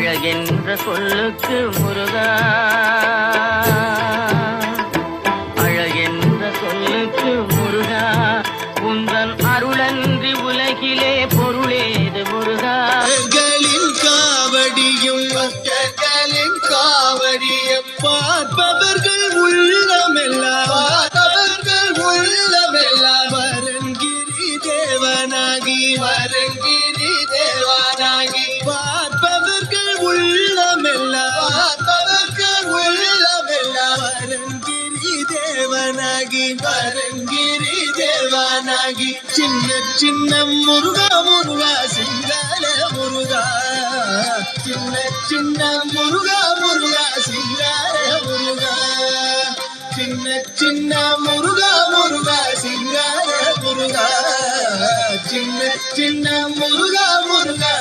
அழகென்ற சொல்லுக்கு முருகா. அழகென்ற சொல்லுக்கு முருகா. உந்தன் அருளன்றி உலகிலே பொருளேது முருகா. காவடியும் மக்களின் காவடியும் பார்ப்பவர்கள் உள்ளமெல்லாம் பார்ப்பவர்கள் உள்ளமெல்லாம். வரங்கிரி தேவனாகி வரங்கிரி உள்ளமெல்லாம் வரங்கிரி தேவனாகி வரங்கிரி தேவனாகி சின்ன சின்ன முருகா முருகா சிங்கால முருகா. சின்ன சின்ன முருகா முருகா சிங்கார முருகா. சின்ன சின்ன முருகா முருகா சிங்கார முருகா. சின்ன சின்ன முருகா முருகா